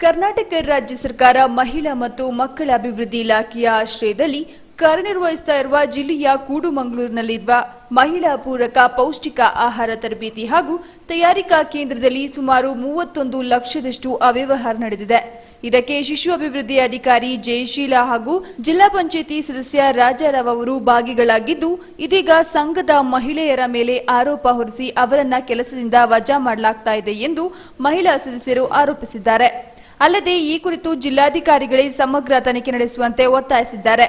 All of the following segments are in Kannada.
ಕರ್ನಾಟಕ ರಾಜ್ಯ ಸರ್ಕಾರ ಮಹಿಳಾ ಮತ್ತು ಮಕ್ಕಳ ಅಭಿವೃದ್ಧಿ ಇಲಾಖೆಯ ಆಶ್ರಯದಲ್ಲಿ ಕಾರ್ಯನಿರ್ವಹಿಸ್ತಾ ಇರುವ ಜಿಲ್ಲೆಯ ಕೂಡುಮಂಗಳೂರಿನಲ್ಲಿರುವ ಮಹಿಳಾ ಪೂರಕ ಪೌಷ್ಟಿಕ ಆಹಾರ ತರಬೇತಿ ಹಾಗೂ ತಯಾರಿಕಾ ಕೇಂದ್ರದಲ್ಲಿ ಸುಮಾರು ಮೂವತ್ತೊಂದು ಲಕ್ಷದಷ್ಟು ಅವ್ಯವಹಾರ ನಡೆದಿದೆ. ಇದಕ್ಕೆ ಶಿಶು ಅಭಿವೃದ್ಧಿ ಅಧಿಕಾರಿ ಜಯಶೀಲಾ ಹಾಗೂ ಜಿಲ್ಲಾ ಪಂಚಾಯಿತಿ ಸದಸ್ಯ ರಾಜಾರಾವ್ ಅವರು ಭಾಗಿಗಳಾಗಿದ್ದು, ಇದೀಗ ಸಂಘದ ಮಹಿಳೆಯರ ಮೇಲೆ ಆರೋಪ ಹೊರಿಸಿ ಅವರನ್ನ ಕೆಲಸದಿಂದ ವಜಾ ಮಾಡಲಾಗ್ತಾ ಇದೆ ಎಂದು ಮಹಿಳಾ ಸದಸ್ಯರು ಆರೋಪಿಸಿದ್ದಾರೆ. ಅಲ್ಲದೆ ಈ ಕುರಿತು ಜಿಲ್ಲಾಧಿಕಾರಿಗಳೇ ಸಮಗ್ರ ತನಿಖೆ ನಡೆಸುವಂತೆ ಒತ್ತಾಯಿಸಿದ್ದಾರೆ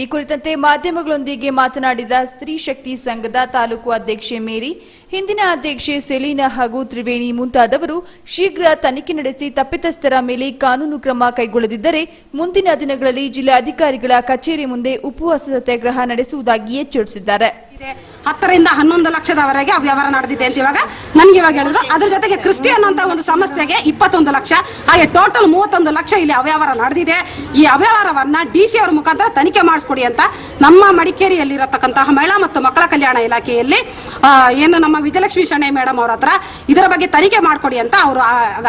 ಈ ಕುರಿತಂತೆ ಮಾಧ್ಯಮಗಳೊಂದಿಗೆ ಮಾತನಾಡಿದ ಸ್ತ್ರೀ ಶಕ್ತಿ ಸಂಘದ ತಾಲೂಕು ಅಧ್ಯಕ್ಷೆ ಮೇರಿ, ಹಿಂದಿನ ಅಧ್ಯಕ್ಷೆ ಸೆಲೀನಾ ಹಾಗೂ ತ್ರಿವೇಣಿ ಮುಂತಾದವರು ಶೀಘ್ರ ತನಿಖೆ ನಡೆಸಿ ತಪ್ಪಿತಸ್ಥರ ಮೇಲೆ ಕಾನೂನು ಕ್ರಮ ಕೈಗೊಳ್ಳದಿದ್ದರೆ ಮುಂದಿನ ದಿನಗಳಲ್ಲಿ ಜಿಲ್ಲಾಧಿಕಾರಿಗಳ ಕಚೇರಿ ಮುಂದೆ ಉಪವಾಸ ಸತ್ಯಾಗ್ರಹ ನಡೆಸುವುದಾಗಿ ಎಚ್ಚರಿಸಿದ್ದಾರೆ. ಹತ್ತರಿಂದ ಹನ್ನೊಂದು ಲಕ್ಷದವರೆಗೆ ವ್ಯವಹಾರ ನಡೆದಿದೆ ಅಂತ ಇವಾಗ ನನ್ಗೆ ಇವಾಗ ಹೇಳಿದ್ರು. ಅದ್ರ ಜೊತೆಗೆ ಕ್ರಿಸ್ಟಿ ಅಂತ ಒಂದು ಸಂಸ್ಥೆಗೆ ಇಪ್ಪತ್ತೊಂದು ಲಕ್ಷ, ಹಾಗೆ ಟೋಟಲ್ ಮೂವತ್ತೊಂದು ಲಕ್ಷ ಇಲ್ಲಿ ಅವ್ಯವಹಾರ ನಡೆದಿದೆ. ಈ ಅವ್ಯವಹಾರವನ್ನ ಡಿ ಸಿ ಅವರ ಮುಖಾಂತರ ತನಿಖೆ ಮಾಡಿಸ್ಕೊಡಿ ಅಂತ ನಮ್ಮ ಮಡಿಕೇರಿಯಲ್ಲಿರತಕ್ಕಂತಹ ಮಹಿಳಾ ಮತ್ತು ಮಕ್ಕಳ ಕಲ್ಯಾಣ ಇಲಾಖೆಯಲ್ಲಿ ಏನು ನಮ್ಮ ವಿಜಯಲಕ್ಷ್ಮಿ ಶಣೆ ಮೇಡಮ್ ಅವ್ರ ಹತ್ರ ಇದರ ಬಗ್ಗೆ ತನಿಖೆ ಮಾಡಿಕೊಡಿ ಅಂತ ಅವರು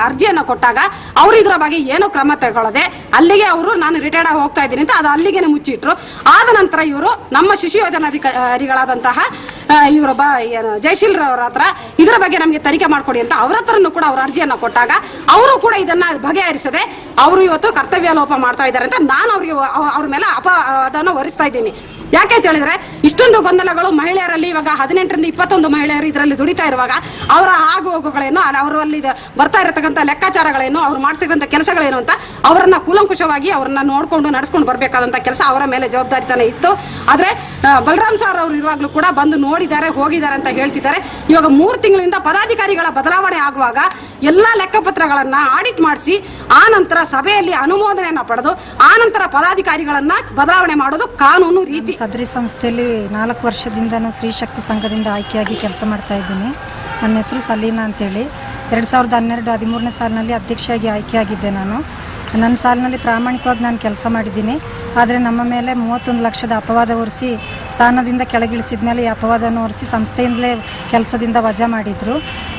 ಅರ್ಜಿಯನ್ನು ಕೊಟ್ಟಾಗ ಅವರು ಇದರ ಬಗ್ಗೆ ಏನು ಕ್ರಮ ತಗೊಳ್ಳದೆ ಅಲ್ಲಿಗೆ ಅವರು, ನಾನು ರಿಟೈರ್ಡ್ ಆಗಿ ಹೋಗ್ತಾ ಇದ್ದೀನಿ ಅಂತ ಅದು ಅಲ್ಲಿಗೆ ಮುಚ್ಚಿಟ್ರು. ಆದ ನಂತರ ಇವರು ನಮ್ಮ ಶಿಶು ಯೋಜನಾಧಿಕಾರಿಗಳಾದಂತಹ ಇವರು ಇವರೊಬ್ಬ, ಏನು ಜಯಶೀಲ್ರವ್ರ ಹತ್ರ ಇದರ ಬಗ್ಗೆ ನಮಗೆ ತನಿಖೆ ಮಾಡಿಕೊಡಿ ಅಂತ ಅವ್ರ ಹತ್ರನೂ ಕೂಡ ಅವರು ಅರ್ಜಿಯನ್ನು ಕೊಟ್ಟಾಗ ಅವರು ಕೂಡ ಇದನ್ನ ಬಗೆಹರಿಸದೆ ಅವರು ಇವತ್ತು ಕರ್ತವ್ಯ ಲೋಪ ಮಾಡ್ತಾ ಇದ್ದಾರೆ ಅಂತ ನಾನು ಅವರಿಗೆ ಅವ್ರ ಮೇಲೆ ಅಪ ಅದನ್ನು ಹೊರಿಸ್ತಾ ಇದ್ದೀನಿ. ಯಾಕೆ ಅಂತ ಹೇಳಿದ್ರೆ, ಇಷ್ಟೊಂದು ಗೊಂದಲಗಳು ಮಹಿಳೆಯರಲ್ಲಿ, ಇವಾಗ ಹದಿನೆಂಟರಿಂದ ಇಪ್ಪತ್ತೊಂದು ಮಹಿಳೆಯರು ಇದರಲ್ಲಿ ದುಡಿತಾ ಇರುವಾಗ ಅವರ ಆಗು ಹೋಗುಗಳೇನು ಅವರಲ್ಲಿ ಬರ್ತಾ ಇರತಕ್ಕಂಥ ಲೆಕ್ಕಾಚಾರಗಳೇನು, ಅವ್ರು ಮಾಡ್ತಿರೋಂಥ ಕೆಲಸಗಳೇನು ಅಂತ ಅವರನ್ನ ಕೂಲಂಕುಷವಾಗಿ ಅವರನ್ನ ನೋಡಿಕೊಂಡು ನಡೆಸ್ಕೊಂಡು ಬರಬೇಕಾದಂಥ ಕೆಲಸ ಅವರ ಮೇಲೆ ಜವಾಬ್ದಾರಿತನ ಇತ್ತು. ಆದರೆ ಬಲರಾಮ್ ಸರ್ ಅವರು ಇರುವಾಗಲೂ ಕೂಡ ಬಂದು ನೋಡಿದ್ದಾರೆ, ಹೋಗಿದ್ದಾರೆ ಅಂತ ಹೇಳ್ತಿದ್ದಾರೆ. ಇವಾಗ ಮೂರು ತಿಂಗಳಿಂದ ಪದಾಧಿಕಾರಿಗಳ ಬದಲಾವಣೆ ಆಗುವಾಗ ಎಲ್ಲ ಲೆಕ್ಕಪತ್ರಗಳನ್ನ ಆಡಿಟ್ ಮಾಡಿಸಿ ಆ ನಂತರ ಸಭೆಯಲ್ಲಿ ಅನುಮೋದನೆಯನ್ನು ಪಡೆದು, ಆ ನಂತರ ಪದಾಧಿಕಾರಿಗಳನ್ನ ಬದಲಾವಣೆ ಮಾಡೋದು ಕಾನೂನು ರೀತಿ. ಸದರಿ ಸಂಸ್ಥೆಯಲ್ಲಿ ನಾಲ್ಕು ವರ್ಷದಿಂದನೂ ಸ್ತ್ರೀ ಶಕ್ತಿ ಸಂಘದಿಂದ ಆಯ್ಕೆಯಾಗಿ ಕೆಲಸ ಮಾಡ್ತಾ ಇದ್ದೀನಿ. ನನ್ನ ಹೆಸರು ಸಲೀನಾ ಅಂತೇಳಿ. ಎರಡು ಸಾವಿರದ ಹನ್ನೆರಡು ಹದಿಮೂರನೇ ಸಾಲಿನಲ್ಲಿ ಅಧ್ಯಕ್ಷೆಯಾಗಿ ಆಯ್ಕೆಯಾಗಿದ್ದೆ ನಾನು. ನನ್ನ ಸಾಲಿನಲ್ಲಿ ಪ್ರಾಮಾಣಿಕವಾಗಿ ನಾನು ಕೆಲಸ ಮಾಡಿದ್ದೀನಿ. ಆದರೆ ನಮ್ಮ ಮೇಲೆ ಮೂವತ್ತೊಂದು ಲಕ್ಷದ ಅಪವಾದ ಹೊರಿಸಿ ಸ್ಥಾನದಿಂದ ಕೆಳಗಿಳಿಸಿದ ಮೇಲೆ ಈ ಅಪವಾದವನ್ನು ಹೊರಿಸಿ ಸಂಸ್ಥೆಯಿಂದಲೇ ಕೆಲಸದಿಂದ ವಜಾ ಮಾಡಿದರು.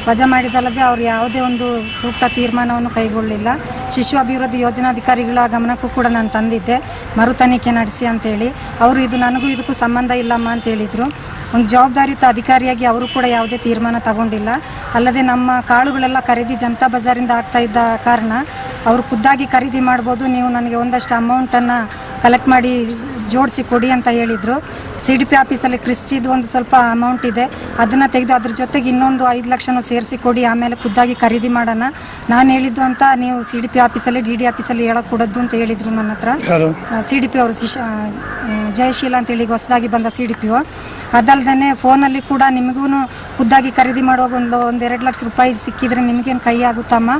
ವಜಾ ಮಾಡಿದಲ್ಲದೆ ಅವರು ಯಾವುದೇ ಒಂದು ಸೂಕ್ತ ತೀರ್ಮಾನವನ್ನು ಕೈಗೊಳ್ಳಲಿಲ್ಲ ಶಿಶು ಅಭಿವೃದ್ಧಿ ಯೋಜನಾಧಿಕಾರಿಗಳ ಗಮನಕ್ಕೂ ಕೂಡ ನಾನು ತಂದಿದ್ದೆ. ಮರು ತನಿಖೆ ನಡೆಸಿ ಅಂತೇಳಿ. ಅವರು ಇದು ನನಗೂ ಇದಕ್ಕೂ ಸಂಬಂಧ ಇಲ್ಲಮ್ಮ ಅಂತ ಹೇಳಿದರು. ಒಂದು ಜವಾಬ್ದಾರಿಯುತ ಅಧಿಕಾರಿಯಾಗಿ ಅವರು ಕೂಡ ಯಾವುದೇ ತೀರ್ಮಾನ ತಗೊಂಡಿಲ್ಲ. ಅಲ್ಲದೆ ನಮ್ಮ ಕಾಳುಗಳೆಲ್ಲ ಖರೀದಿ ಜನತಾ ಬಜಾರಿಂದ ಆಗ್ತಾ ಇದ್ದ ಕಾರಣ ಅವರು ಖುದ್ದಾಗಿ ಖರೀದಿ ಮಾಡ್ಬೋದು ನೀವು ನನಗೆ ಒಂದಷ್ಟು ಅಮೌಂಟನ್ನು ಕಲೆಕ್ಟ್ ಮಾಡಿ ಜೋಡಿಸಿ ಕೊಡಿ ಅಂತ ಹೇಳಿದರು. ಸಿ ಡಿ ಪಿ ಆಫೀಸಲ್ಲಿ ಕ್ರಿಸ್ಟಿದು ಒಂದು ಸ್ವಲ್ಪ ಅಮೌಂಟ್ ಇದೆ. ಅದನ್ನು ತೆಗೆದು ಅದ್ರ ಜೊತೆಗೆ ಇನ್ನೊಂದು ಐದು ಲಕ್ಷನೂ ಸೇರಿಸಿ ಕೊಡಿ ಆಮೇಲೆ ಖುದ್ದಾಗಿ ಖರೀದಿ ಮಾಡೋಣ. ನಾನು ಹೇಳಿದ್ದು ಅಂತ ನೀವು ಸಿ ಡಿ ಪಿ ಆಫೀಸಲ್ಲಿ ಡಿ ಡಿ ಆಫೀಸಲ್ಲಿ ಹೇಳಕ್ ಕೊಡೋದು ಅಂತ ಹೇಳಿದರು ನನ್ನ ಹತ್ರ. ಸಿ ಡಿ ಪಿ ಅವರು ಶಿಶ ಜಯಶೀಲ ಅಂತೇಳಿ ಹೊಸದಾಗಿ ಬಂದ ಸಿ ಡಿ ಪಿ ಒ ಅದಲ್ದೇ ಫೋನಲ್ಲಿ ಕೂಡ ನಿಮಗೂ ಖುದ್ದಾಗಿ ಖರೀದಿ ಮಾಡುವಾಗ ಒಂದು ಒಂದು ಎರಡು ಲಕ್ಷ ರೂಪಾಯಿ ಸಿಕ್ಕಿದ್ರೆ ನಿಮಗೇನು ಕೈ ಆಗುತ್ತಮ್ಮ?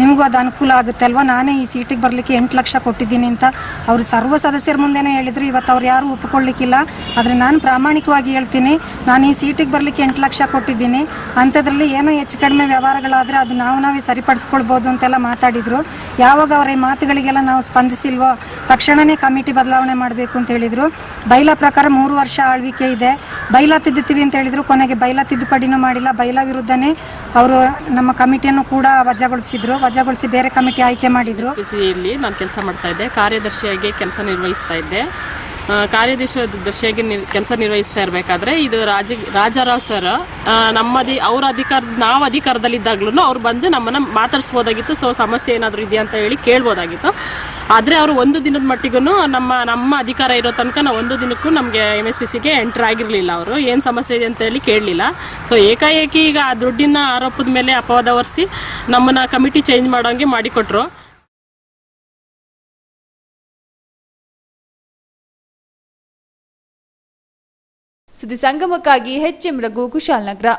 ನಿಮಗೂ ಅದು ಅನುಕೂಲ ಆಗುತ್ತೆ ಅಲ್ವಾ ನಾನೇ ಈ ಸೀಟಿಗೆ ಬರಲಿಕ್ಕೆ ಎಂಟು ಲಕ್ಷ ಕೊಟ್ಟಿದ್ದೀನಿ ಅಂತ ಅವರು ಸರ್ವ ಸದಸ್ಯರ ಮುಂದೆನೇ ಹೇಳಿದರು. ಇವತ್ತು ಅವ್ರು ಯಾರು ಒಪ್ಕೊಳ್ಳಿಕ್ಕಿಲ್ಲ. ಆದರೆ ನಾನು ಪ್ರಾಮಾಣಿಕವಾಗಿ ಹೇಳ್ತೀನಿ, ನಾನು ಈ ಸೀಟಿಗೆ ಬರಲಿಕ್ಕೆ ಎಂಟು ಲಕ್ಷ ಕೊಟ್ಟಿದ್ದೀನಿ, ಅಂಥದ್ರಲ್ಲಿ ಏನೋ ಹೆಚ್ಚು ಕಡಿಮೆ ವ್ಯವಹಾರಗಳಾದರೆ ಅದು ನಾವು ನಾವೇ ಸರಿಪಡಿಸ್ಕೊಳ್ಬೋದು ಅಂತೆಲ್ಲ ಮಾತಾಡಿದರು. ಯಾವಾಗ ಅವರ ಈ ಮಾತುಗಳಿಗೆಲ್ಲ ನಾವು ಸ್ಪಂದಿಸಿಲ್ವೋ ತಕ್ಷಣವೇ ಕಮಿಟಿ ಬದಲಾವಣೆ ಮಾಡಬೇಕು ಅಂತ ಹೇಳಿದರು. ಬೈಲ ಪ್ರಕಾರ ಮೂರು ವರ್ಷ ಆಳ್ವಿಕೆ ಇದೆ. ಬೈಲ ತಿದ್ದುತ್ತೀವಿ ಅಂತ ಹೇಳಿದರು, ಕೊನೆಗೆ ಬೈಲ ತಿದ್ದುಪಡಿನೂ ಮಾಡಿಲ್ಲ. ಬೈಲಾ ವಿರುದ್ಧನೇ ಅವರು ನಮ್ಮ ಕಮಿಟಿಯನ್ನು ಕೂಡ ವಜಾಗೊಳಿಸಿದ್ರು, ವಜಾಗೊಳಿಸಿ ಬೇರೆ ಕಮಿಟಿ ಆಯ್ಕೆ ಮಾಡಿದರು. ಇಲ್ಲಿ ನಾನು ಕೆಲಸ ಮಾಡ್ತಾ ಇದ್ದೆ, ಕಾರ್ಯದರ್ಶಿಯಾಗಿ ಕೆಲಸ ನಿರ್ವಹಿಸ್ತಾ ಇದ್ದೆ. ಕಾರ್ಯದರ್ಶಿ ದರ್ಶಿಯಾಗಿ ಕೆಲಸ ನಿರ್ವಹಿಸ್ತಾ ಇರಬೇಕಾದ್ರೆ ಇದು ರಾಜ, ರಾಜಾರಾವ್ ಸರ್ ನಮ್ಮದಿ ಅವ್ರ ಅಧಿಕಾರ, ನಾವು ಅಧಿಕಾರದಲ್ಲಿದ್ದಾಗ್ಲೂ ಅವ್ರು ಬಂದು ನಮ್ಮನ್ನು ಮಾತಾಡಿಸ್ಬೋದಾಗಿತ್ತು. ಸೊ, ಸಮಸ್ಯೆ ಏನಾದರೂ ಇದೆಯಾ ಅಂತ ಹೇಳಿ ಕೇಳ್ಬೋದಾಗಿತ್ತು. ಆದರೆ ಅವರು ಒಂದು ದಿನದ ಮಟ್ಟಿಗೂ ನಮ್ಮ ನಮ್ಮ ಅಧಿಕಾರ ಇರೋ ತನಕ ನಾವು ಒಂದು ದಿನಕ್ಕೂ ನಮಗೆ ಎಂ ಎಸ್ ಪಿ ಸಿಗೆ ಎಂಟ್ರ್ ಆಗಿರಲಿಲ್ಲ ಅವರು. ಏನು ಸಮಸ್ಯೆ ಇದೆ ಅಂತ ಹೇಳಿ ಕೇಳಲಿಲ್ಲ. ಸೊ, ಏಕಾಏಕಿ ಈಗ ಆ ದುಡ್ಡಿನ ಆರೋಪದ ಮೇಲೆ ಅಪವಾದ ಹೊರಿಸಿ ನಮ್ಮನ್ನ ಕಮಿಟಿ ಚೇಂಜ್ ಮಾಡೋಂಗೆ ಮಾಡಿಕೊಟ್ರು. ಸುದ್ದಿ ಸಂಗಮಕ್ಕಾಗಿ ಹೆಚ್ಎಂ ರಘು ಕುಶಾಲನಗರ